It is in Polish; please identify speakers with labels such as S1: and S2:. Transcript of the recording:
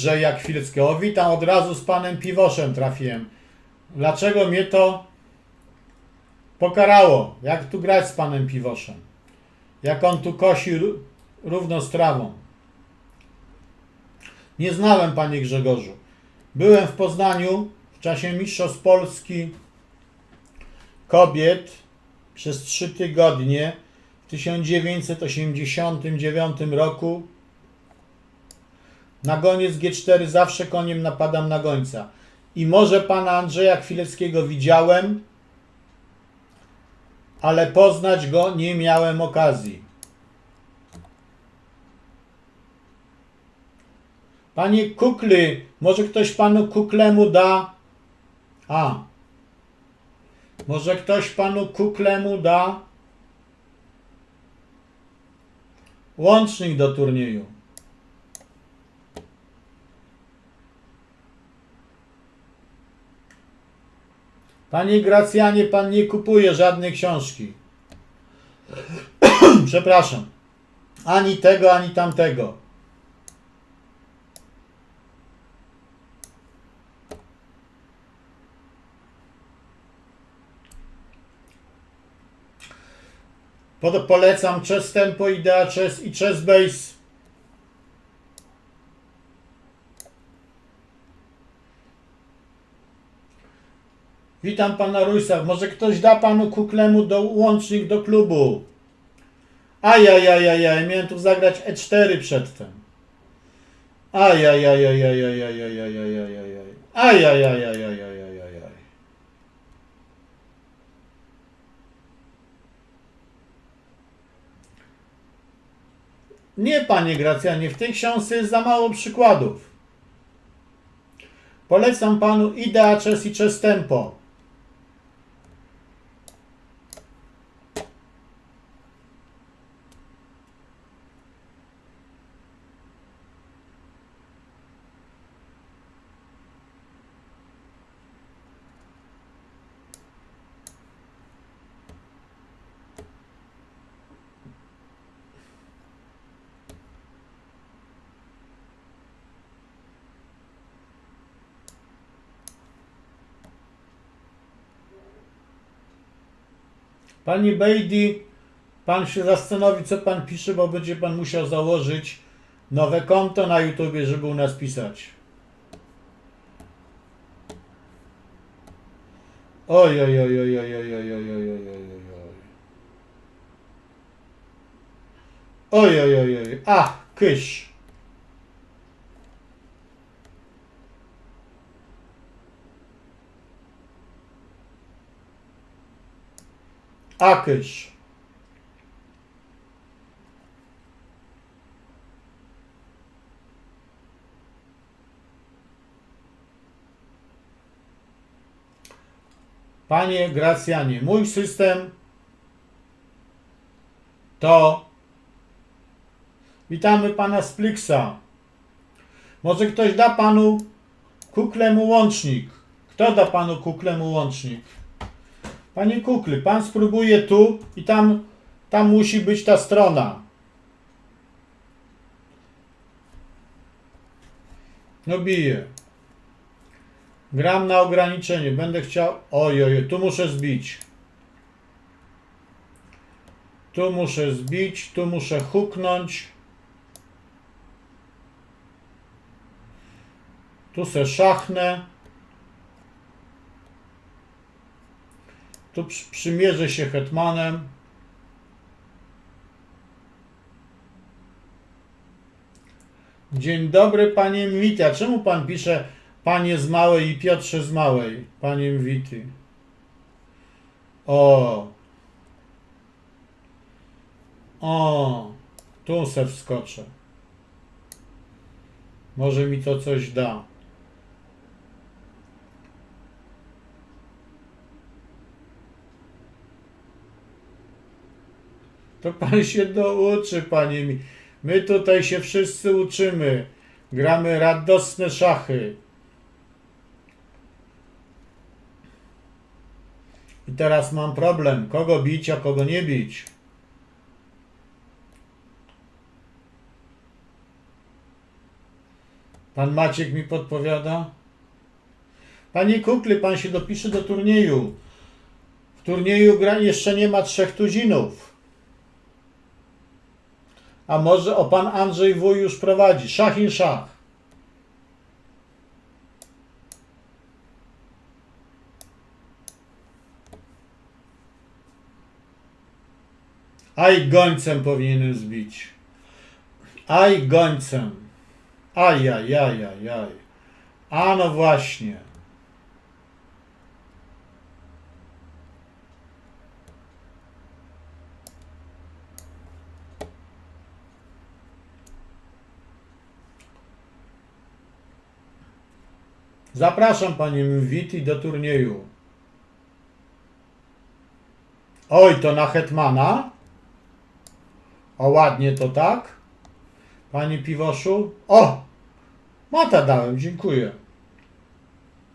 S1: Andrzeja Chwilskiego. Witam od razu z panem Piwoszem trafiłem. Dlaczego mnie to pokarało? Jak tu grać z panem Piwoszem? Jak on tu kosi ró- równo z trawą? Nie znałem panie Grzegorzu. Byłem w Poznaniu w czasie Mistrzostw Polski kobiet przez trzy tygodnie w 1989 roku. Na goniec G4 zawsze koniem napadam na gońca. I może pana Andrzeja Chwileckiego widziałem, ale poznać go nie miałem okazji. Panie Kukly, może ktoś panu Kuklemu da. A. Może ktoś panu Kuklemu da łącznik do turnieju. Panie Gracjanie, pan nie kupuje żadnej książki. Przepraszam. Ani tego, ani tamtego. Polecam Chess Tempo, Idea Chess i Chess Base. Witam pana Rujsa. Może ktoś da panu Kuklemu do, łącznik do klubu? Ajajajajaj, miałem tu zagrać E4 przedtem. Ajajajajajajajajajajajajaj. Panie Bejdi, pan się zastanowi, co pan pisze, bo będzie pan musiał założyć nowe konto na YouTubie, żeby u nas pisać. Oj, oj, oj, oj, oj, oj, oj, oj, oj, oj, oj, oj, oj. Oj, oj, oj, oj. Ach, kysz. Akysz. Panie Gracjanie, mój system to witamy pana Splixa. Może ktoś da panu kuklemu łącznik. Kto da panu kuklemu łącznik? Panie Kukly, pan spróbuje tu i tam, tam musi być ta strona. No bije. Gram na ograniczenie. Będę chciał... Oj, oj, tu muszę zbić. Tu muszę zbić, tu muszę huknąć. Tu se szachnę. Tu przy- przymierzę się hetmanem. Dzień dobry, panie Mwity. A czemu pan pisze panie z małej i Piotrze z małej? Panie Mwity. O. O. Tu se wskoczę. Może mi to coś da. To pan się douczy, panie mi. My tutaj się wszyscy uczymy. Gramy radosne szachy. I teraz mam problem, kogo bić, a kogo nie bić. Pan Maciek mi podpowiada. Panie Kukly, pan się dopisze do turnieju. W turnieju gra jeszcze nie ma trzech tuzinów. A może o pan Andrzej Wuj już prowadzi. Szach i szach. Aj gońcem powinienem zbić. Aj gońcem. Aj, aj, aj, aj, aj. A no właśnie. Zapraszam panie Witi do turnieju. Oj, to na Hetmana? O, ładnie to tak? Panie Piwoszu? O! Mata dałem, dziękuję.